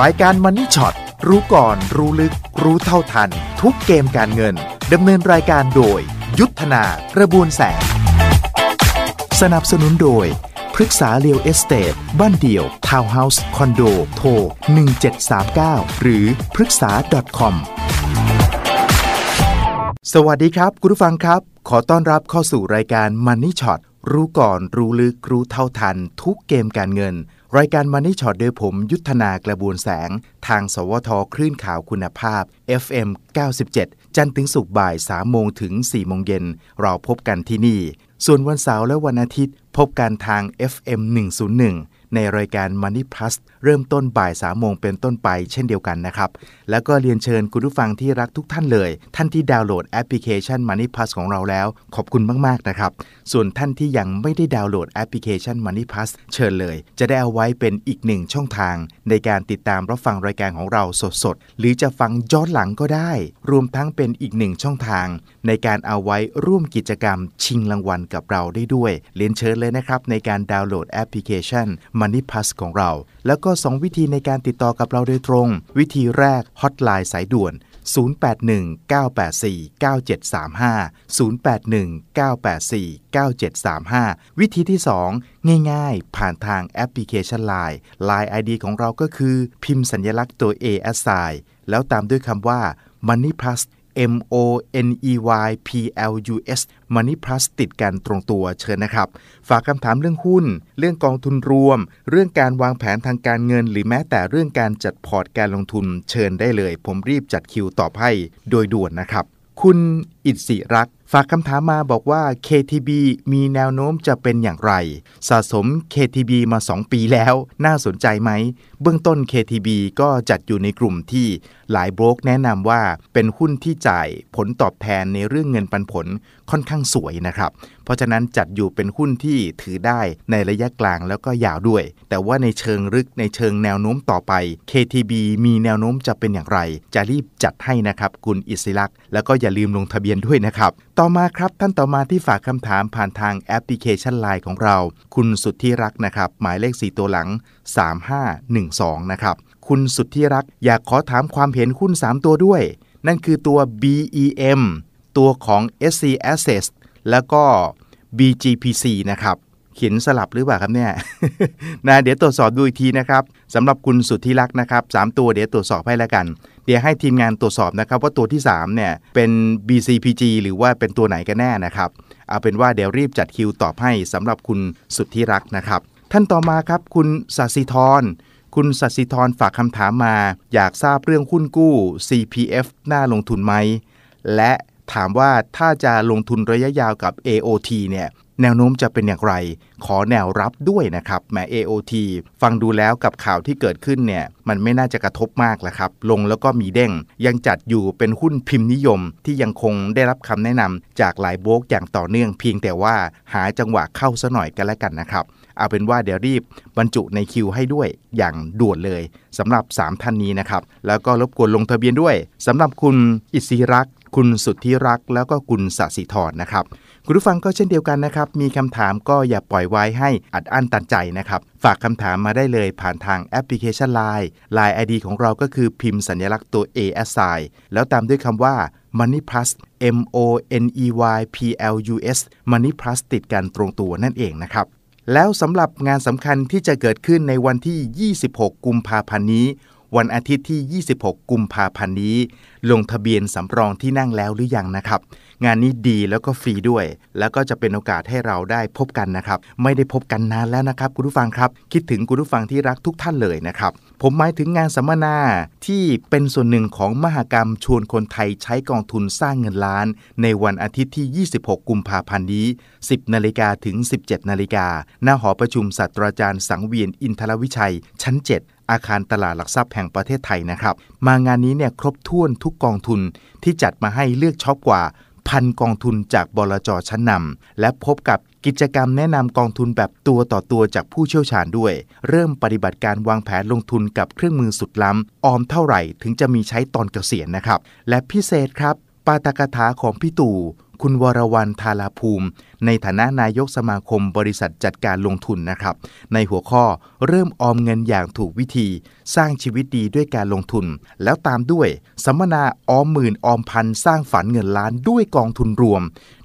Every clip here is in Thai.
รายการมันนี่ช็อตรู้ก่อน รู้ลึก รู้เท่าทัน ทุกเกมการเงินดำเนินรายการโดย ยุทธนากระบวนแสง สนับสนุนโดยพฤกษาเรียวเอสเตทบ้านเดี่ยว ทาวน์เฮาส์ คอนโด โทร 1739 หรือพฤกษา .com สวัสดีครับ คุณผู้ฟังครับ ขอต้อนรับเข้าสู่รายการ Money Shot รู้ก่อนรู้ลึกรู้เท่าทัน ทุกเกมการเงิน รายการ Money Shot โดยผมยุทธนากระบวนแสง ทางสวทคลื่นข่าวคุณภาพ FM 97 จันทร์ถึงศุกร์บ่าย 3 โมงถึง 4 โมงเย็น เราพบกันที่นี่ ส่วนวันเสาร์และวันอาทิตย์ พบกันทาง FM 101 ในรายการ Money Plus เริ่มต้นบ่าย3โมงเป็นต้นไปเช่นเดียวกันนะครับ แล้วก็เรียนเชิญคุณผู้ฟังที่รักทุกท่านเลย ท่านที่ดาวน์โหลดแอปพลิเคชัน Money Plus ของเราแล้ว ขอบคุณมาก ๆ นะครับ ส่วนท่านที่ยังไม่ได้ดาวน์โหลดแอปพลิเคชัน Money Plus เชิญเลย จะได้เอาไว้เป็นอีกหนึ่งช่องทาง ในการติดตามรับฟังรายการของเราสดๆ หรือจะฟังย้อนหลังก็ได้ รวมทั้งเป็นอีกหนึ่งช่องทาง ในการเอาไว้ร่วมกิจกรรมชิงรางวัลกับเราได้ด้วยเรียนเชิญเลยนะครับในการดาวน์โหลดแอปพลิเคชัน Money Plus ของเรา แล้วก็ 2 วิธีในการติดต่อกับเราโดยตรง วิธีแรกฮอตไลน์สายด่วน 0819849735 0819849735 วิธีที่ 2 ง่ายๆ ผ่านทางแอปพลิเคชัน Line Line ID ของเราก็คือ พิมพ์สัญลักษณ์ตัว A S I แล้วตามด้วยคำว่า Money Plus M O N E Y P L U S Money Plus ติดกันตรงตัวเชิญนะครับ ฝากคำถามเรื่องหุ้น เรื่องกองทุนรวม เรื่องการวางแผนทางการเงิน หรือแม้แต่เรื่องการจัดพอร์ตการลงทุนเชิญได้เลย ผมรีบจัดคิวตอบให้โดยด่วนนะครับ คุณอิสิรักฝากคำถามมาบอกว่า KTB มีแนวโน้มจะเป็นอย่างไร สะสม KTB มา 2 ปีแล้ว น่าสนใจไหม เบื้องต้น KTB ก็จัดอยู่ในกลุ่มที่หลายโบรกแนะนำว่าเป็นหุ้นที่จ่ายผลตอบแทนในเรื่องเงินปันผลค่อนข้างสวยนะครับ เพราะฉะนั้นจัดอยู่เป็นหุ้นที่ถือได้ในระยะกลางแล้วก็ยาวด้วย แต่ว่าในเชิงลึกในเชิงแนวโน้มต่อไป KTB มีแนวโน้มจะเป็นอย่างไร จะรีบจัดให้นะครับคุณอิสลักษ์แล้วก็อย่าลืมลงทะเบียนด้วยนะครับ ต่อมาครับท่านต่อมาที่ฝากคำถามผ่านทางแอปพลิเคชันไลน์ของเรา คุณสุดที่รักนะครับ หมายเลข 4 ตัวหลัง 3512 นะครับ คุณสุดที่รักอยากขอถามความเห็นหุ้น 3 ตัวด้วย นั่นคือตัว BEM ตัวของ SC Assets แล้วก็ BGPC นะครับ เขียนสลับหรือเปล่าครับเนี่ยนะเดี๋ยวตรวจสอบดูอีกทีนะครับสำหรับคุณสุดที่รักนะครับ3ตัวเดี๋ยวตรวจสอบให้แล้วกัน เดี๋ยวให้ทีมงานตรวจสอบนะครับว่าตัวที่3เนี่ยเป็น BCPG หรือว่าเป็นตัวไหนกันแน่นะครับ เอาเป็นว่าเดี๋ยวรีบจัดคิวตอบให้สำหรับคุณสุดที่รักนะครับ ท่านต่อมาครับคุณสัสิธรคุณสัสิธรฝากคำถามมา อยากทราบเรื่องหุ้นกู้ CPF น่าลงทุนไหมและถามว่าถ้าจะลงทุนระยะยาวกับ AOT เนี่ย แนวโน้มจะเป็นอย่างไร ขอแนวรับด้วยนะครับแม้ AOT ฟังดูแล้วกับข่าวที่เกิดขึ้นเนี่ยมันไม่น่าจะกระทบมากแล้วครับ ลงแล้วก็มีเด้ง ยังจัดอยู่เป็นหุ้นพิมพ์นิยม ที่ยังคงได้รับคำแนะนำจากหลายโบรกอย่างต่อเนื่องเพียงแต่ว่าหาจังหวะเข้าซะหน่อยกันแล้วกันนะครับ เอาเป็นว่าเดี๋ยวรีบบรรจุในคิวให้ด้วยอย่างด่วนเลยสำหรับ 3 ท่านนี้นะครับแล้วก็รบกวนลงทะเบียนด้วยสำหรับคุณอิสิรักษ คุณสุดที่รักแล้วก็คุณสสิธรนะครับคุณผู้ฟังก็เช่นเดียวกันนะครับ มีคำถามก็อย่าปล่อยไว้ให้อัดอั้นตันใจนะครับ ฝากคำถามมาได้เลยผ่านทางแอปพลิเคชัน Line Line ID ของเราก็คือพิมพ์สัญลักษณ์ตัว A S I แล้วตามด้วยคำว่า Money Plus M O N E Y P L U S Money Plus ติดกันตรงตัวนั่นเองนะครับ แล้วสำหรับงานสำคัญที่จะเกิดขึ้นในวันที่ 26 กุมภาพันธ์นี้ วันอาทิตย์ที่ 26 กุมภาพันธ์นี้ ลงทะเบียนสำรองที่นั่งแล้วหรือยังนะครับ งานนี้ดีแล้วก็ฟรีด้วย แล้วก็จะเป็นโอกาสให้เราได้พบกันนะครับ ไม่ได้พบกันนานแล้วนะครับคุณผู้ฟังครับ คิดถึงคุณผู้ฟังที่รักทุกท่านเลยนะครับผมหมายถึงงานสัมมนาที่เป็นส่วนหนึ่งของมหกรรมชวนคนไทยใช้กองทุนสร้างเงินล้าน ในวันอาทิตย์ที่ 26 กุมภาพันธ์นี้ 10 นาฬิกาถึง 17 นาฬิกา หน้าหอประชุมศาสตราจารย์สังเวียนอินทรวิชัย ชั้น 7 อาคารตลาดหลักทรัพย์แห่งประเทศไทยนะครับ มางานนี้เนี่ยครบถ้วนทุกกองทุนที่จัดมาให้เลือกช็อปกว่าพันกองทุนจากบลจชั้นนำและพบกับกิจกรรมแนะนำกองทุนแบบตัวต่อตัวจากผู้เชี่ยวชาญด้วย เริ่มปฏิบัติการวางแผนลงทุนกับเครื่องมือสุดล้ำ ออมเท่าไหร่ถึงจะมีใช้ตอนเกษียณนะครับ และพิเศษครับ ปาตกถาของพี่ตู่ คุณวรวรรณธาราภูมิ ในฐานะนายกสมาคมบริษัทจัดการลงทุนนะครับ ในหัวข้อเริ่มออมเงินอย่างถูกวิธี สร้างชีวิตดีด้วยการลงทุน แล้วตามด้วยสัมมนาออมหมื่นออมพันสร้างฝันเงินล้านด้วยกองทุนรวม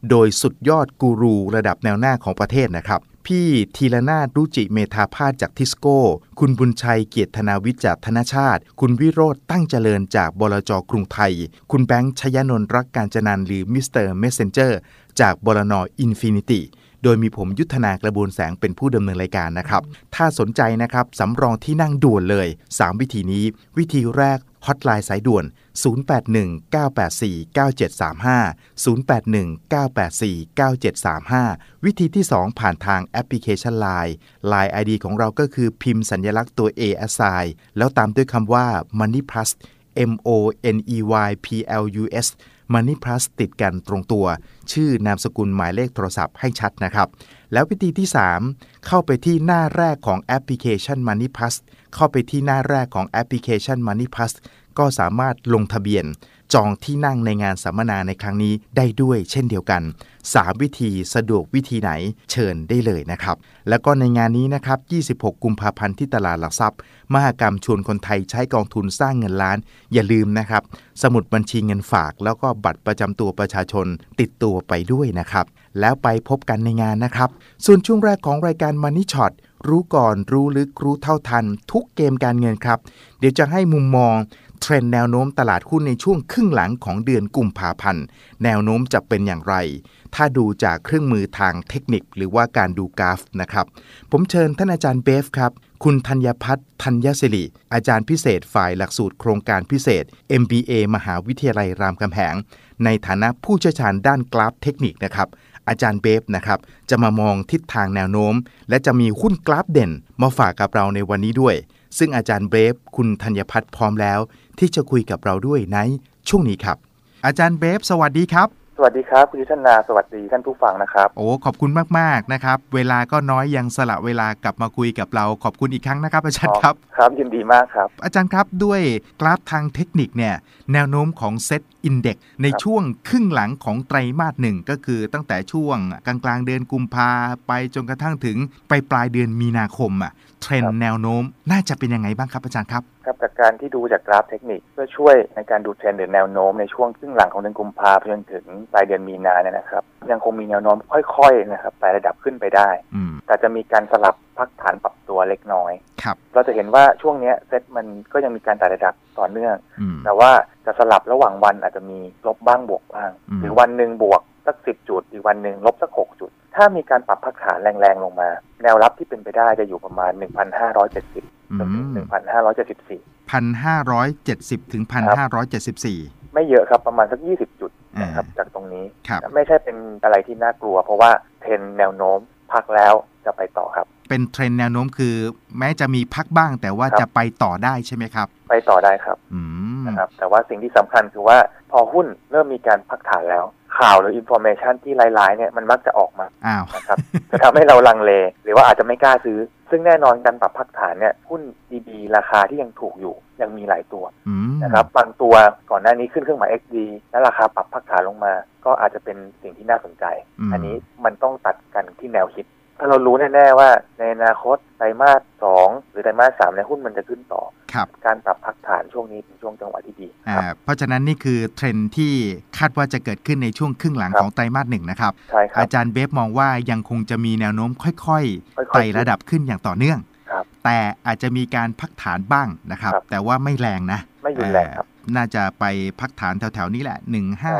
โดยสุดยอดกูรูระดับแนวหน้าของประเทศนะครับ พี่ทีละนาถรุจิเมธาพาสจากทิสโก้ คุณบุญชัยเกียรติธนาวิจากธนชาติ คุณวิโรธตั้งเจริญจากบลจกรุงไทย คุณแบงค์ชยนนท์รักการจนันหรือมิสเตอร์เมสเซนเจอร์จากบลนอินฟินิตี้ ดยมีผมยุทธนากระบวนแสงเป็นผู้ดำเนินรายการนะครับ ถ้าสนใจนะครับสำรองที่นั่งด่วนเลย 3 วิธีนี้ วิธีแรกฮอตไลน์สายด่วน 0819849735 0819849735 วิธีที่ 2 ผ่านทางแอปพลิเคชัน Line Line ID ของเราก็คือพิมพ์สัญลักษณ์ตัว A a s i แล้วตามด้วยคำว่า Money Plus M O N E Y P L U S Money Plus ติดกันตรงตัว ชื่อนามสกุลหมายเลขโทรศัพท์ให้ชัดนะครับ แล้ววิธีที่ 3 เข้าไปที่หน้าแรกของแอปพลิเคชัน Money Plus เข้าไปที่หน้าแรกของแอปพลิเคชัน Money Plus ก็สามารถลงทะเบียน จองที่นั่งในงานสัมมนาในครั้งนี้ได้ด้วยเช่นเดียวกัน 3 วิธีสะดวกวิธีไหนเชิญได้เลยนะครับ แล้วก็ในงานนี้นะครับ 26 กุมภาพันธ์ที่ตลาดหลักทรัพย์ มหกรรมชวนคนไทยใช้กองทุนสร้างเงินล้าน อย่าลืมนะครับ สมุดบัญชีเงินฝาก แล้วก็บัตรประจำตัวประชาชนติดตัวไปด้วยนะครับ แล้วไปพบกันในงานนะครับ ส่วนช่วงแรกของรายการ Money Shot รู้ก่อนรู้ลึกรู้เท่าทัน ทุกเกมการเงินครับ เดี๋ยวจะให้มุมมอง เทรนแนวโน้มตลาดหุ้นในช่วงครึ่งหลังของเดือนกุมภาพันธ์ แนวโน้มจะเป็นอย่างไร ถ้าดูจากเครื่องมือทางเทคนิคหรือว่าการดูกราฟนะครับ ผมเชิญท่านอาจารย์เบฟครับ คุณธัญพัฒน์ธัญศิริ อาจารย์พิเศษฝ่ายหลักสูตรโครงการพิเศษ MBA มหาวิทยาลัยรามคำแหง ในฐานะผู้เชี่ยวชาญด้านกราฟเทคนิคนะครับอาจารย์เบฟนะครับจะมามองทิศทางแนวโน้ม และจะมีหุ้นกราฟเด่น มาฝากกับเราในวันนี้ด้วย ซึ่งอาจารย์เบฟคุณธัญพัฒน์พร้อมแล้ว ที่จะคุยกับเราด้วยในช่วงนี้ครับ อาจารย์เบฟสวัสดีครับ สวัสดีครับ คุณยุทธนาสวัสดีท่านผู้ฟังนะครับ โอ้ขอบคุณมากๆนะครับ เวลาก็น้อยยังสละเวลากลับมาคุยกับเราขอบคุณอีกครั้งนะครับ อาจารย์ครับครับยินดีมากครับ อาจารย์ครับด้วยกราฟทางเทคนิคเนี่ยแนวโน้มของเซตอินเด็กในช่วงครึ่งหลังของไตรมาสหนึ่งก็คือตั้งแต่ช่วงกลางกลางๆเดือนกุมภาไปจนกระทั่งถึงไปปลายเดือนมีนาคมอะ เทรนครัด์บแนวโน้ม น่าจะเป็นยังไงบ้างครับอาจารย์ครับครับจากการที่ดูจากกราฟเทคนิคเพื่อช่วยในการดูเทรนด์หรือแนวโน้มในช่วงครึ่งหลังของเดือนกุมภาพันธ์จนถึงปลายเดือนมีนาเนี่ยนะครับ ยังคงมีแนวโน้มค่อยๆนะครับไต่ระดับขึ้นไปได้อืมแต่จะมีการสลับพักฐานปรับตัวเล็กน้อยครับเราจะเห็นว่าช่วงเนี้ยเซ็ตมันก็ยังมีการไต่ระดับต่อเนื่องอืมแต่ว่าจะสลับระหว่างวันอาจจะมีลบบ้างบวกบ้างอืมหรือวันหนึ่งบวกสักสิบจุดอีกวันหนึ่งลบสักหกจุด ถ้ามีการปรับพักฐานแรงๆลงมา แนวรับที่เป็นไปได้จะอยู่ประมาณ 1,570จนถึงอืม1,574พันห้าร้อยเจ็ดสิบถึงพันห้าร้อยเจ็ดสิบสี่ไม่เยอะครับประมาณสัก 20 จุดนะครับอ่าจากตรงนี้ครับไม่ใช่เป็นอะไรที่น่ากลัว เพราะว่าเทรนด์แนวโน้มพักแล้วจะไปต่อครับ เป็นเทรนด์แนวโน้มคือ แม้จะมีพักบ้างแต่ว่าครับจะไปต่อได้ใช่ไหมครับ ไปต่อได้ครับอืมนะครับแต่ว่าสิ่งที่สำคัญคือว่า พอหุ้นเริ่มมีการพักฐานแล้ว ข่าวหรืออินโฟเมชันที่ร้ายๆเนี่ยมันมักจะออกมาอ้าวนะครับจะทำให้เราลังเล หรือว่าอาจจะไม่กล้าซื้อ ซึ่งแน่นอนการปรับพักฐานเนี่ยหุ้นดีๆ ราคาที่ยังถูกอยู่ยังมีหลายตัวอืมนะครับบางตัวก่อนหน้านี้ขึ้นเครื่องหมาย XD และราคาปรับพักฐานลงมา ก็อาจจะเป็นสิ่งที่น่าสนใจมอันนี้มันต้องตัดกันที่แนวคิด ถ้าเรารู้แน่ๆว่าในอนาคตไตรมาสสองหรือไตรมาสสามในยหุ้นมันจะขึ้นต่อ ครับการปรับพักฐานช่วงนี้เป็นช่วงจังหวะที่ดีอ่าครับเพราะฉะนั้นนี่คือเทรนด์ที่คาดว่าจะเกิดขึ้นในช่วงครึ่งหลังครับของไตรมาสหนึ่งนะครับ ใช่ครับ อาจารย์เบฟมองว่ายังคงจะมีแนวโน้มค่อยค่อยๆ ๆไต่ระดับขึ้นอย่างต่อเนื่อง ครับแต่อาจจะมีการพักฐานบ้างนะครับ ครับ แต่ว่าไม่แรงนะ ไม่รุนแรงครับเอ่อน่าจะไปพักฐานแถวๆนี้แหละ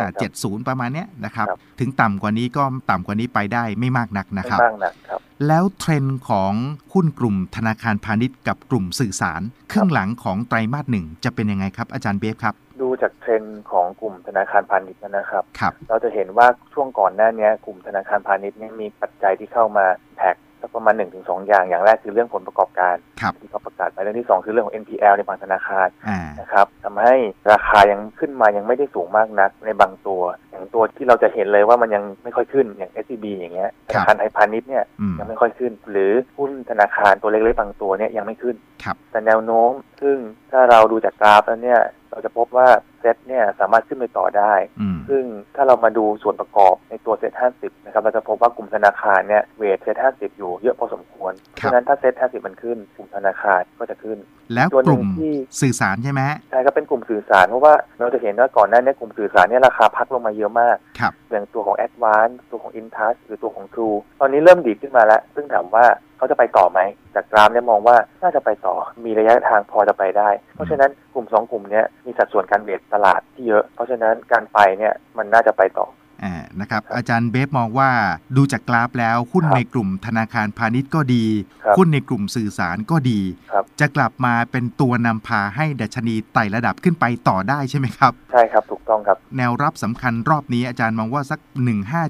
1570 ประมาณเนี้ยนะครับครับถึงต่ำกว่านี้ก็ต่ำกว่านี้ไปได้ไม่มากนักนะไม่ครับมากนะครับ แล้วเทรนด์ของหุ้นกลุ่มธนาคารพาณิชย์กับกลุ่มสื่อสารครึ่งหลังของไตรมาสหนึ่งจะเป็นยังไงครับอาจารย์เบฟครับดูจากเทรนด์ของกลุ่มธนาคารพาณิชย์นะครับครับเราจะเห็นว่าช่วงก่อนหน้านี้กลุ่มธนาคารพาณิชย์เนี่ยมีปัจจัยที่เข้ามาแท็ก สักประมาณ1นถึงสอย่าง อย่างแรกคือเรื่องผลประกอบการ ครับ ที่เขาประกาศไปเรื่องที่2คือเรื่องของ NPL ในบางธนาคารอ่า นะครับทำให้ราคายังขึ้นมายังไม่ได้สูงมากนักในบางตัว อย่างตัวที่เราจะเห็นเลยว่ามันยังไม่ค่อยขึ้นอย่าง SCB อย่างเงี้ยธครับนาคารไทยพาณิชย์เนี่ย อืม ยังไม่ค่อยขึ้น หรือหุ้นธนาคารตัวเล็กๆบางตัวเนี่ยยังไม่ขึ้น ครับ แต่แนวโน้ม ซึ่งถ้าเราดูจากกราฟแล้วเนี่ย เราจะพบว่าเซ็ตเนี่ยสามารถขึ้นไปต่อได้อืมซึ่งถ้าเรามาดูส่วนประกอบในตัวเซ็ต50นะครับเราจะพบว่ากลุ่มธนาคารเนี่ยเวทเซ็ต50อยู่เยอะพอสมควร เพราะฉะนั้นถ้าเซ็ต50มันขึ้น กลุ่มธนาคารก็จะขึ้น แล้วตัวหกนึ่ลุ่งมที่สื่อสารใช่ไหมฮะใช่ก็เป็นกลุ่มสื่อสารเพราะว่าเราจะเห็นว่าก่อนหน้านี้กลุ่มสื่อสารเนี่ยราคาพักลงมาเยอะมากครับอย่างตัวของ a d v a n c e ตัวของ Intouch หรือตัวของ True ตอนนี้เริ่มดีขึ้นมาแล้ว ซึ่งถามว่าเขาจะไปต่อไหม จากกราฟเนี่ยมองว่าน่าจะไปต่อ มีระยะทางพอจะไปได้ เพราะฉะนั้นกลุ่มสองกลุ่มเนี้ยมีสัดส่วนการเวทตลาดที่เยอะ เพราะฉะนั้นการไปเนี่ยมันน่าจะไปต่อ นะครับอาจารย์เบฟมองว่าดูจากกราฟแล้วหุ้นครับในกลุ่มธนาคารพาณิชย์ก็ดีครับหุ้นในกลุ่มสื่อสารก็ดีครับจะกลับมาเป็นตัวนำพาให้ดัชนีไต่ระดับขึ้นไปต่อได้ใช่ไหมครับ ใช่ครับ ถูกต้องครับ แนวรับสำคัญรอบนี้อาจารย์มองว่าสัก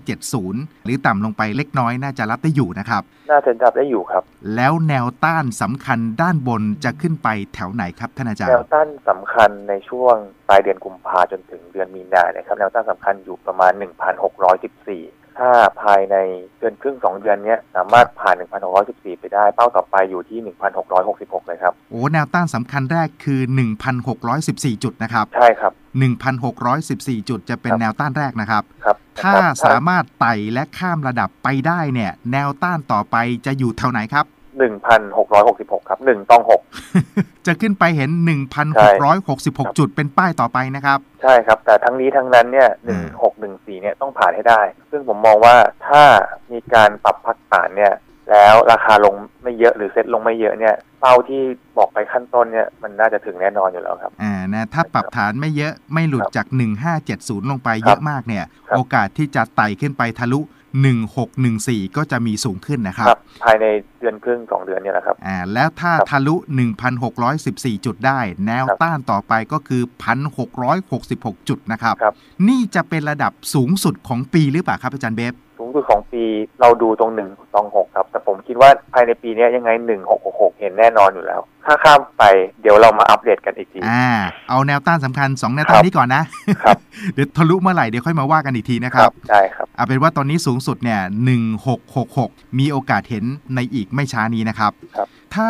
1570 หรือต่ำลงไปเล็กน้อยน่าจะรับได้อยู่นะครับ น่าจะจับได้อยู่ครับ แล้วแนวต้านสำคัญด้านบนจะขึ้นไปแถวไหนครับท่านอาจารแนย์วต้านสำคัญในช่วงปลายเดือนกุมภาจนถึงเดือนมีนาเนี่ยครับแนวต้านสำคัญอยู่ประมาณ1,614 ถ้าภายในเดือนครึ่งสองเดือนเนี้ยสามารถผ่าน 1,614 ไปได้ เป้าต่อไปอยู่ที่ 1,666 เลยครับ โอ้แนวต้านสำคัญแรกคือ 1,614 จุดนะครับ ใช่ครับ 1,614 จุดจะเป็นครับแนวต้านแรกนะครับ ครับถ้านะครับสามารถไต่และข้ามระดับไปได้เนี่ย แนวต้านต่อไปจะอยู่แถวไหนครับ 1,666ครับ1ต้องจะขึ้นไปเห็นใช่1,666จุดเป็นป้ายต่อไปนะครับ6ใช่ครับ แต่ทั้งนี้ทั้งนั้นเนี่ยอืม1614เนี่ยต้องผ่านให้ได้ ซึ่งผมมองว่าถ้ามีการปรับพักฐานเนี่ย แล้วราคาลงไม่เยอะหรือเซ็ตลงไม่เยอะเนี่ยเป้าที่บอกไปขั้นต้นเนี่ยมันน่าจะถึงแน่นอนอยู่แล้วครับอ่านะถ้าปรับฐานไม่เยอะไม่หลุดจาก 1570 ลงไปครับเยอะมากเนี่ยครับโอกาสที่จะไต่ขึ้นไปทะลุ 1614 ก็จะมีสูงขึ้นนะครับครับ ภายในเดือนครึ่งสองเดือนเนี่ยแหละครับอ่าแล้วถ้าครับทะลุ 1,614 จุดได้ แนวครับต้านต่อไปก็คือ 1,666 จุดนะครับครับ นี่จะเป็นระดับสูงสุดของปีหรือเปล่าครับอาจารย์เบฟ สูงสุดของปีเราดูตรงหนึ่งตองหกครับ แต่ผมคิดว่าภายในปีเนี้ยยังไงหนึ่งหกหกเห็นแน่นอนอยู่แล้ว ถ้าข้ามไปเดี๋ยวเรามาอัปเดตกันอีกทีอ่าเอาแนวต้านสำคัญ 2 แนวต้าครันบนี้ก่อนนะครับเดี๋ยวทะลุเมื่อไหร่เดี๋ยวค่อยมาว่ากันอีกทีนะครับได้ครับเอาเป็นว่าตอนนี้สูงสุดเนี่ย1666มีโอกาสเห็นในอีกไม่ช้านี้นะครับครับถ้า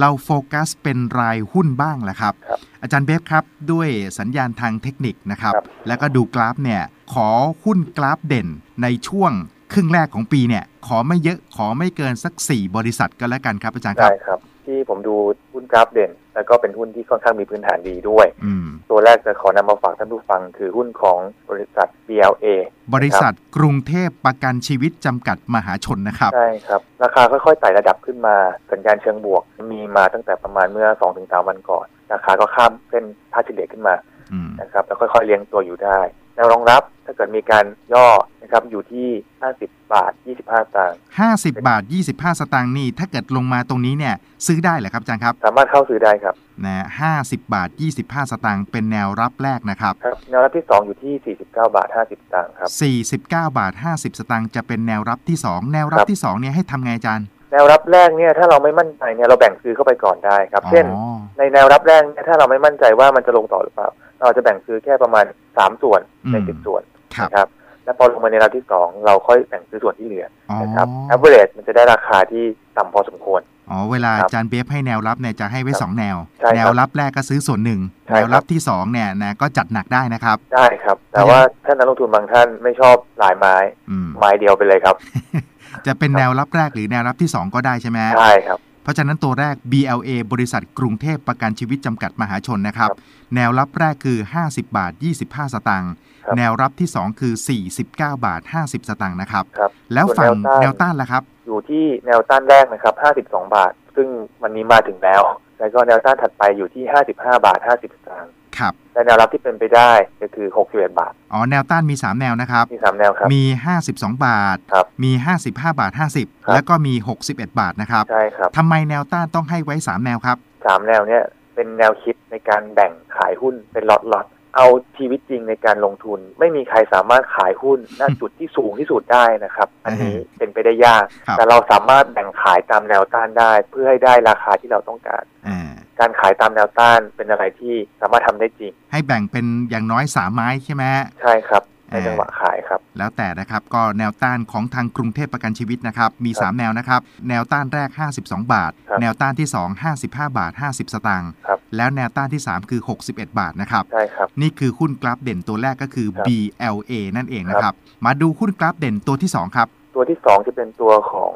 เราโฟกัสเป็นรายหุ้นบ้างแหละครับครับอาจารย์เบฟครับ ด้วยสัญญาณทางเทคนิคนะครับครับแล้วก็ดูกราฟเนี่ย ขอหุ้นกราฟเด่นในช่วงครึ่งแรกของปีเนี่ย ขอไม่เยอะขอไม่เกินสัก 4 บริษัทก็แล้วกันครับอาจารย์คได้รับครับ ที่ผมดูหุ้นกราฟเด่น แล้วก็เป็นหุ้นที่ค่อนข้างมีพื้นฐานดีด้วยอืมตัวแรกจะขอนำมาฝากท่านผู้ฟัง คือหุ้นของบริษัท BLA บริษัทกรุงเทพประกันชีวิตจำกัดมหาชนนะครับใช่ครับ ราคาค่อยๆไต่ระดับขึ้นมาสัญญาณเชิงบวก มีมาตั้งแต่ประมาณเมื่อ 2-3 วันก่อนราคาก็ข้ามเส้นค่าเฉลี่ยขึ้นมาอืมนะครับแล้วค่อยๆเลี้ยงตัวอยู่ได้ แนวรองรับถ้าเกิดมีการย่อนะครับอยู่ที่ 50 บาท 25สตางค์50 บาท 25 สตางค์นี่ถ้าเกิดลงมาตรงนี้เนี่ยซื้อได้เหรอครับอาจารย์ครับ สามารถเข้าซื้อได้ครับนะ50 บาท 25 สตางค์เป็นแนวรับแรกนะครับครับแนวรับที่ 2 อยู่ที่ 49 บาท 50 สตางค์ครับ 49 บาท 50 สตางค์จะเป็นแนวรับที่ 2 แนวรับครับที่2เนี่ยให้ทำไงอาจารย์แนวรับแรกเนี่ยถ้าเราไม่มั่นใจเนี่ยเราแบ่งซื้อเข้าไปก่อนได้ครับ เช่นอ๋อในแนวรับแรกเนี่ยถ้าเราไม่มั่นใจว่ามันจะลงต่อหรือเปล่า เราจะแบ่งซื้อแค่ประมาณ3ส่วนในอืม10ส่วนครับนะครับแล้วพอลงมาในแนวที่2เราค่อยแบ่งซื้อส่วนที่เหลืออ๋อนะครับ average มันจะได้ราคาที่ต่ำพอสมควรอ๋อเวลาครับอาจารย์เบฟให้แนวรับเนี่ยจะให้ไว้ครับ2แนวใช่ครับแนวรับแรกก็ซื้อส่วนหนึ่งใช่แนวรับครับที่2เนี่ยนะก็จัดหนักได้นะครับได้ครับ แต่ว่าถ้านักลงทุนบางท่านไม่ชอบหลายไม้อืมไม้เดียวไปเลยครับ จะเป็นแนวรับแรกหรือแนวรับที่ 2 ก็ได้ใช่ไหมใช่ครับ เพราะฉะนั้นตัวแรก BLA บริษัทกรุงเทพประกันชีวิตจำกัดมหาชนนะครับครับแนวรับแรกคือ 50 บาท 25 สตางค์ครับแนวรับที่ 2 คือ 49 บาท 50 สตางค์นะครับครับแล้วส่วนฝั่งแนแนววต้านต้านล่ะครับ อยู่ที่แนวต้านแรกนะครับ 52 บาท ซึ่งวันนี้มาถึงแล้ว แล้วก็แนวต้านถัดไปอยู่ที่ 55 บาท 50 สตางค์ ครับและแนวรับที่เป็นไปได้ก็คือ61บาท อ๋อ แนวต้านมี 3 แนวนะครับ มีสามแนวครับ มี 52 บาท ครับ มี 55 บาทครับ50 แล้วก็มี 61 บาทนะครับ ใช่ครับทำไมแนวต้านต้องให้ไว้ 3 แนวครับสามแนวเนี่ยเป็นแนวคิดในการแบ่งขายหุ้นเป็นล็อตล็อตๆเอาชีวิตจริงในการลงทุน ไม่มีใครสามารถขายหุ้นณจุดที่สูงที่สุดได้นะครับ อันนี้เป็นไปได้ยากครับแต่เราสามารถแบ่งขายตามแนวต้านได้ เพื่อให้ได้ราคาที่เราต้องการอ่า การขายตามแนวต้านเป็นอะไรที่สามารถทำได้จริง ให้แบ่งเป็นอย่างน้อย3ไม้ใช่ไหมใช่ครับในจังหวะขายครับ แล้วแต่นะครับก็แนวต้านของทางกรุงเทพประกันชีวิตนะครับ มีครับ3แนวนะครับ แนวต้านแรก 52 บาทครับแนวต้านที่ 2 55 บาท 50 สตางค์ครับแล้วแนวต้านที่ 3 คือ 61 บาทนะครับใช่ครับนี่คือหุ้นกราฟเด่นตัวแรกก็คือครับ BLA นั่นเองนะครับ มาดูหุ้นกราฟเด่นตัวที่ 2 ครับ ตัวที่สองจะเป็นตัวของ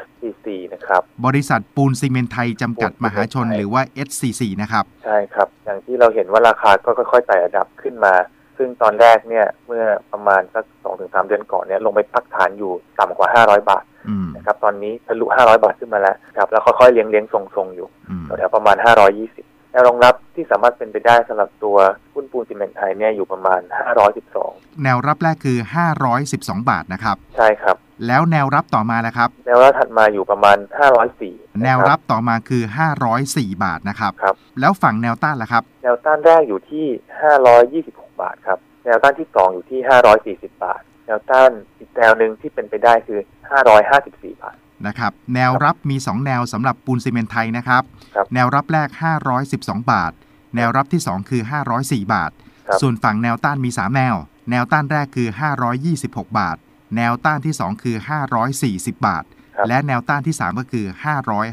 SCC นะครับ บริษัทปูนซีเมนต์ไทยจำกัดปูนซีเมนต์มหาชนไทยหรือว่า SCC นะครับ ใช่ครับ อย่างที่เราเห็นว่าราคาก็ค่อยๆไต่ระดับขึ้นมา ซึ่งตอนแรกเนี่ยเมื่อประมาณสักสองถึงสามเดือนก่อนเนี่ยลงไปพักฐานอยู่ต่ำกว่า 500 บาทอืมนะครับตอนนี้ทะลุ 500 บาทขึ้นมาแล้วครับแล้วค่อยๆเลี้ยงเลี้ยงๆทรงๆอยู่อืมแถวๆประมาณ 520 แนวรองรับที่สามารถเป็นไปได้สำหรับตัวหุ้นปูนซีเมนต์ไทยเนี่ยอยู่ประมาณ 512 แนวรับแรกคือ 512 บาทนะครับ ใช่ครับ แล้วแนวรับต่อมาละครับ แนวรับถัดมาอยู่ประมาณ 504 แนวรับต่อมาคือ 504 บาทนะครับครับแล้วฝั่งแนวต้านล่ะครับ แนวต้านแรกอยู่ที่ 526 บาทครับ แนวต้านที่ 2 อยู่ที่ 540 บาท แนวต้านอีกแนวหนึ่งที่เป็นไปได้คือ 554 บาท นะครับแนวรับมี 2 แนวสำหรับปูนซีเมนต์ไทยนะครับครับ แนวรับแรก 512 บาท แนวรับที่ 2 คือ 504 บาทครับส่วนฝั่งแนวต้านมี 3 แนว แนวต้านแรกคือ 526 บาท แนวต้านที่ 2 คือ 540 บาทครับและแนวต้านที่ 3 ก็คือ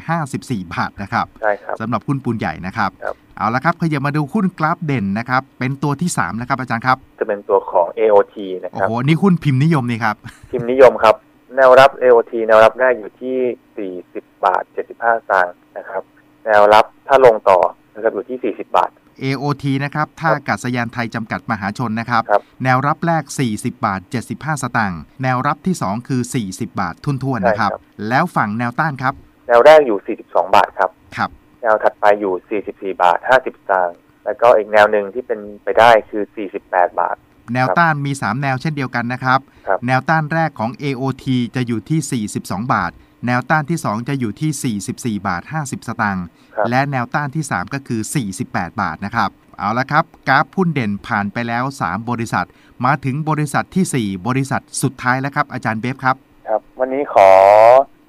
554 บาทนะครับใช่ครับสำหรับหุ้นปูนใหญ่นะครับครับเอาละครับขยับมาดูหุ้นกราฟเด่นนะครับ เป็นตัวที่3นะครับอาจารย์ครับ จะเป็นตัวของ AOT นะโอ้ครับโหนี่หุ้นพิมพ์นิยมนี่ครับพิมพ์นิยมครับ แนวรับ AOT แนวรับแรกอยู่ที่ 40 บาท 75สตางค์นะครับ แนวรับถ้าลงต่อนะครับอยู่ที่ 40 บาท AOT นะครับท่าอากาศยานไทยจำกัดมหาชนนะครับครับแนวรับแรก 40 บาท 75 สตางค์ แนวรับที่ 2 คือ 40 บาททุนทวนๆนะครับใช่ครับ แล้วฝั่งแนวต้านครับ แนวแรกอยู่ 42 บาทครับ ครับ แนวถัดไปอยู่ 44 บาท 50 สตางค์ แล้วก็อีกแนวหนึ่งที่เป็นไปได้คือ 48 บาท แนวต้านมี 3 แนวเช่นเดียวกันนะครับครับ แนวต้านแรกของ AOT จะอยู่ที่ 42 บาท แนวต้านที่ 2 จะอยู่ที่ 44 บาท 50 สตางค์ครับและแนวต้านที่ 3 ก็คือ 48 บาทนะครับ เอาละครับ กราฟหุ้นเด่นผ่านไปแล้ว 3 บริษัท มาถึงบริษัททีสี่ 4 บริษัทสุดท้ายแล้วครับ อาจารย์เบฟครับ ครับ วันนี้ขอ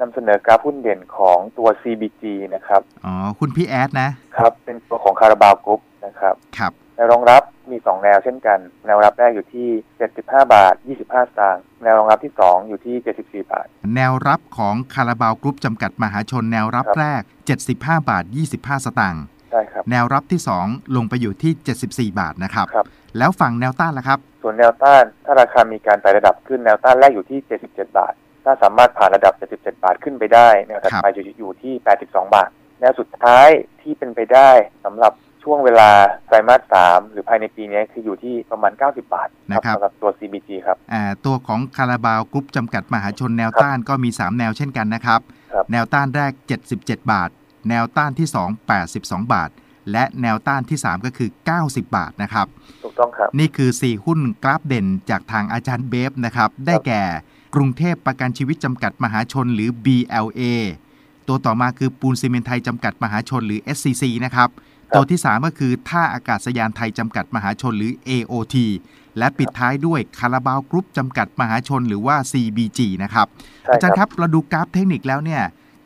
นำเสนอกราฟหุ้นเด่นของตัว CBG นะครับ อ๋อ คุณพี่แอดนะ ครับ เป็นตัวของคาราบาวกรุ๊ปนะครับ ครับ แนวรองรับมี 2 แนวเช่นกัน แนวรับแรกอยู่ที่ 75 บาท 25 สตางค์แนวรองรับที่ 2 อยู่ที่ 74 บาท แนวรับของคาราบาวกรุ๊ปจำกัดมหาชน แนวรับครับแรก 75 บาท 25 สตางค์ใช่ครับแนวรับที่ 2 ลงไปอยู่ที่ 74 บาทนะครับครับแล้วฝั่งแนวต้านล่ะครับ ส่วนแนวต้านถ้าราคามีการไต่ระดับขึ้นแนวต้านแรกอยู่ที่ 77 บาท ถ้าสามารถผ่านระดับ 77 บาทขึ้นไปได้แนวถัดครับไปจะอยู่ที่ 82 บาทแนวสุดท้ายที่เป็นไปได้สำหรับ ช่วงเวลาไตรมาส3หรือภายในปีนี้คืออยู่ที่ประมาณ 90 บาทนะครับสำหรับตัว CBG ครับอ่าตัวของคาราบาวกรุ๊ปจำกัดมหาชนแนวต้านก็มี 3 แนวเช่นกันนะครับครับ แนวต้านแรก 77 บาท แนวต้านที่ 2 82 บาท และแนวต้านที่ 3 ก็คือ 90 บาทนะครับถูกต้องครับ นี่คือ 4 หุ้นกราฟเด่นจากทางอาจารย์เบฟนะครับ ได้แก่กรุงเทพประกันชีวิตจำกัดมหาชนหรือ BLA ตัวต่อมาคือปูนซีเมนต์ไทยจำกัดมหาชนหรือ SCC นะครับครับ ตัวที่ 3 ก็คือท่าอากาศยานไทยจำกัดมหาชนหรือ AOT และปิดท้ายด้วยคาราบาวกรุ๊ปจำกัดมหาชนหรือว่า CBG นะครับใช่อาจารย์คครับรับเราดูกราฟเทคนิคแล้วเนี่ย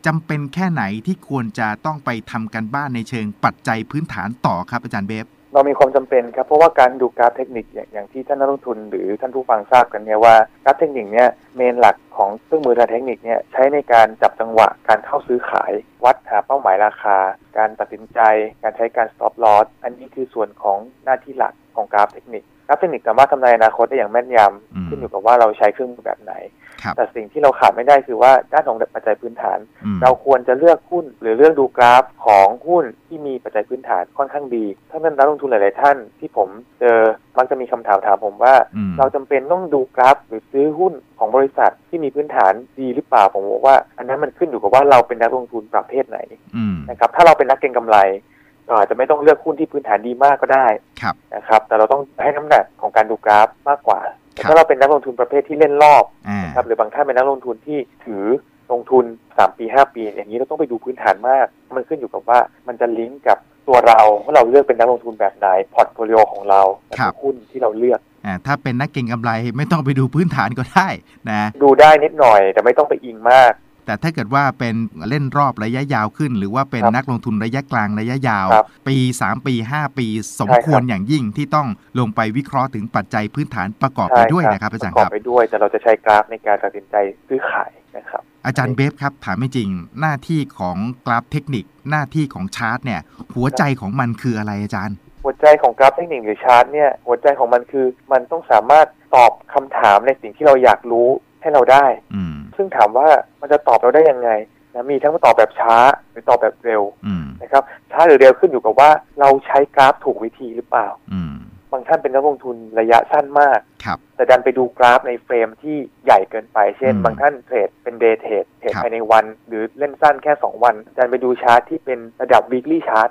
จำเป็นแค่ไหนที่ควรจะต้องไปทำกันบ้านในเชิงปัจจัยพื้นฐานต่อครับอาจารย์เบฟ เรามีความจำเป็นครับเพราะว่าการดูกราฟเทคนิคอย่างอย่างที่ท่านนักลงทุน หรือท่านผู้ฟังทราบกันเนี่ยว่ากราฟเทคนิคเนี่ยเมนหลักของเครื่องมือทางเทคนิคเนี่ยใช้ในการจับจังหวะการเข้าซื้อขาย วัดหาเป้าหมายราคา การตัดสินใจ การใช้การ stop loss อันนี้คือส่วนของหน้าที่หลักของกราฟเทคนิค กราฟเทคนิคสามารถทำนายอนาคตได้อย่างแม่นยอืมำขึ้นอยู่กับว่าเราใช้เครื่องมือแบบไหนครับแต่สิ่งที่เราขาดไม่ได้คือว่าด้านของปัจจัยพื้นฐานอืมเราควรจะเลือกหุ้นหรือเลือกดูกราฟของหุ้นที่มีปัจจัยพื้นฐานค่อนข้างดีถ้าเป็นนักลงทุนหลาย ๆ ท่านที่ผมเจอมักจะมีคำถามถามผมว่าอืมเราจำเป็นต้องดูกราฟ หรือซื้อหุ้นของบริษัทที่มีพื้นฐานดีหรือเปล่าผมบอกว่า อันนั้นมันขึ้นอยู่กับว่าเราเป็นนักลงทุนประเภทไหนอืมนะครับถ้าเราเป็นนักเก็งกำไรเรา อาจจะไม่ต้องเลือกหุ้นที่พื้นฐานดีมากก็ได้ครับนะครับ แต่เราต้องให้น้ำหนักของการดูกราฟมากกว่าแต่ครับถ้าเราเป็นนักลงทุนประเภทที่เล่นรอบอ่าครับหรือบางท่านเป็นนักลงทุนที่ถือลงทุน 3 ปี 5 ปี อย่างนี้เราต้องไปดูพื้นฐานมาก มันขึ้นอยู่กับว่ามันจะลิงก์กับตัวเราว่าเราเลือกเป็นนักลงทุนแบบไหนพอร์ตโฟลิโอของเราและครับหุ้นที่เราเลือกอ่าถ้าเป็นนักเก็งกำไรไม่ต้องไปดูพื้นฐานก็ได้นะ ดูได้นิดหน่อยแต่ไม่ต้องไปอิงมาก แต่ถ้าเกิดว่าเป็นเล่นรอบระยะยาวขึ้น หรือว่าเป็นครับนักลงทุนระยะกลางระยะยาวครับปี 3 ปี 5 ปี สมใช่ครับควรอย่างยิ่งที่ต้องลงไปวิเคราะห์ถึงปัจจัยพื้นฐานประกอบไปด้วยนะครับอาจารย์ปะกคอบรับไปด้วยแต่เราจะใช้กราฟในการตัดสินใจซื้อขายนะครับอาจารย์เบฟครับถามไม่จริง หน้าที่ของกราฟเทคนิค หน้าที่ของชาร์ตเนี่ย หัวใจของมันคืออะไรอาจารย์ หัวใจของกราฟเทคนิคหรือชาร์ตเนี่ยหัวใจของมันคือมันต้องสามารถตอบคำถามในสิ่งที่เราอยากรู้ให้เราได้อืม ซึ่งถามว่ามันจะตอบเราได้ยังไงนะมีทั้งตอบแบบช้าหรือตอบแบบเร็วอืมนะครับ ช้าหรือเร็วขึ้นอยู่กับว่าเราใช้กราฟถูกวิธีหรือเปล่าอืมบางท่านเป็นนักลงทุนระยะสั้นมากครับแต่ดันไปดูกราฟในเฟรมที่ใหญ่เกินไป เช่นอืมบางท่านเทรดเป็นเดย์เทรดเทรดครับภายในวัน หรือเล่นสั้นแค่ 2 วันดันไปดูชาร์ตที่เป็นระดับ weekly chart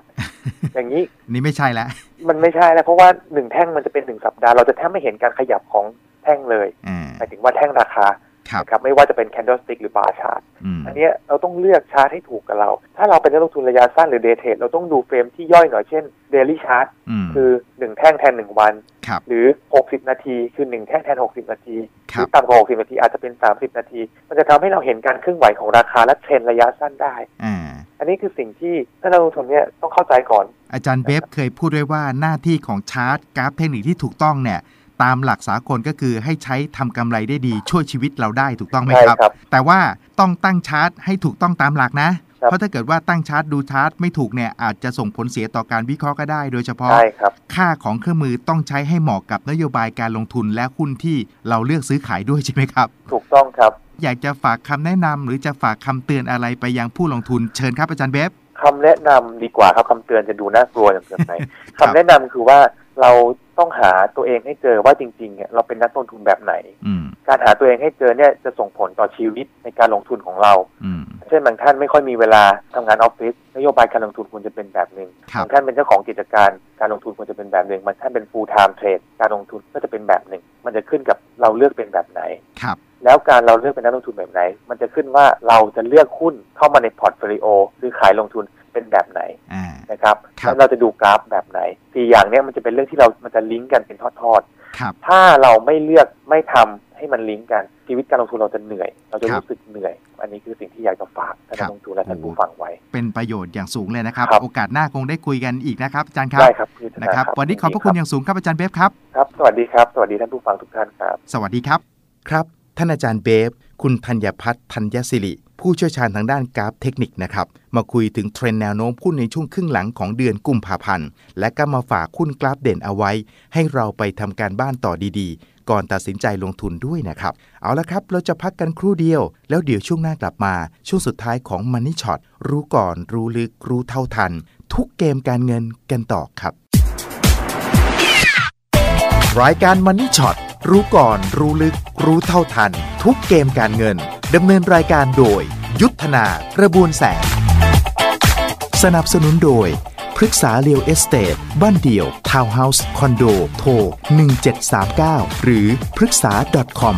อย่างนี้นี่ไม่ใช่แล้วมันไม่ใช่แล้วเพราะว่า1แท่งมันจะเป็น1สัปดาห์เราจะแทบไม่เห็นการขยับของแท่งเลยอ่าหมายถึงว่าแท่งราคาครับ นะครับไม่ว่าจะเป็น candlestick หรือ bar chart อืมอันเนี้ยเราต้องเลือกชาร์ตให้ถูกกับเรา ถ้าเราเป็นนักลงทุนระยะสั้นหรือเดย์เทรดเราต้องดูเฟรมที่ย่อยหน่อยเช่น daily chart อืมคือ1แท่งแทน1วันครับหรือ60นาทีคือ1แท่งแทน60นาทีคหรัรืบอต่ำกว่า60นาทีอาจจะเป็น30นาที มันจะทำให้เราเห็นการเคลื่อนไหวของราคาและเทรนระยะสั้นได้อ่าอันนี้คือสิ่งที่ถ้านักลงทุนเนี่ยต้องเข้าใจก่อน อาจารย์เบฟเคยพูดไว้ว่าหน้าที่ของชาร์ตกราฟเทคนิคที่ถูกต้องเนี่ย ตามหลักสากลก็คือให้ใช้ทำกำไรได้ดีช่วยชีวิตเราได้ถูกต้องไหมใช่ครับครับ แต่ว่าต้องตั้งชาร์ตให้ถูกต้องตามหลักนะครับเพราะถ้าเกิดว่าตั้งชาร์ตดูชาร์ตไม่ถูกเนี่ยอาจจะส่งผลเสียต่อการวิเคราะห์ก็ได้ โดยเฉพาะใช่ครับค่าของเครื่องมือต้องใช้ให้เหมาะกับนโยบายการลงทุนและหุ้นที่เราเลือกซื้อขายด้วยใช่ไหมครับ ถูกต้องครับ อยากจะฝากคำแนะนำหรือจะฝากคำเตือนอะไรไปยังผู้ลงทุนเชิญครับอาจารย์เบฟคำแนะนำดีกว่าครับคำเตือนจะดูน่ากลัวจนเกินไปครับคำแนะนำคือว่าเรา ต้องหาตัวเองให้เจอว่าจริงๆเนี่ยเราเป็นนักลงทุนแบบไหนอืมการหาตัวเองให้เจอเนี่ยจะส่งผลต่อชีวิตในการลงทุนของเราอืมเช่นบางท่านไม่ค่อยมีเวลาทำงานออฟฟิศนโยบายการลงทุนควรจะเป็นแบบหนึ่งครับบางท่านเป็นเจ้าของกิจการการลงทุนควรจะเป็นแบบหนึ่งบางท่านเป็น full time trade การลงทุนก็จะเป็นแบบหนึ่ง มันจะขึ้นกับเราเลือกเป็นแบบไหนครับแล้วการเราเลือกเป็นนักลงทุนแบบไหน มันจะขึ้นว่าเราจะเลือกหุ้นเข้ามาในพอร์ตโฟลิโอซื้อขายลงทุน เป็นแบบไหนอ่านะครับครับแล้วเราจะดูกราฟแบบไหนสี่อย่างเนี้ยมันจะเป็นเรื่องที่เรามันจะลิงก์กันเป็นทอดครับๆถ้าเราไม่เลือกไม่ทำให้มันลิงก์กันชีวิตการลงทุนเราจะเหนื่อย เราจะครับรู้สึกเหนื่อย อันนี้คือสิ่งที่อยากจะฝากท่านครันับกลงทุนและท่านโอ้ผู้ฟังไว้ เป็นประโยชน์อย่างสูงเลยนะครับครับ โอกาสหน้าคงได้คุยกันอีกนะครับอาจารย์ครับได้ครับพี่ธนานะครับวันนี้ขอบพระคุณอย่างสูงครับอาจารย์เบฟครับครับสวัสดีครับสวัสดีท่านผู้ฟังทุกท่านครับ สวัสดีครับครับ ท่านอาจารย์เบฟคุณธัญพัฒน์ธัญศิริ ผู้เชี่ยวชาญทางด้านกราฟเทคนิคนะครับมาคุยถึงเทรนแนวโน้มหุ้นในช่วงครึ่งหลังของเดือนกุมภาพันธ์และก็มาฝากหุ้นกราฟเด่นเอาไว้ ให้เราไปทำการบ้านต่อดีๆ ก่อนตัดสินใจลงทุนด้วยนะครับ เอาละครับเราจะพักกันครู่เดียว แล้วเดี๋ยวช่วงหน้ากลับมา ช่วงสุดท้ายของ Money Shot รู้ก่อนรู้ลึกรู้เท่าทัน ทุกเกมการเงินกันต่อครับ รายการ Money Shot รู้ก่อนรู้ลึกรู้เท่าทัน ทุกเกมการเงิน ดำเนินรายการโดย ยุทธนากระบวนแสง สนับสนุนโดยพฤกษาเรียวเอสเตทบ้านเดี่ยว ทาวน์เฮาส์ คอนโด โทร 1739 หรือพฤกษา .com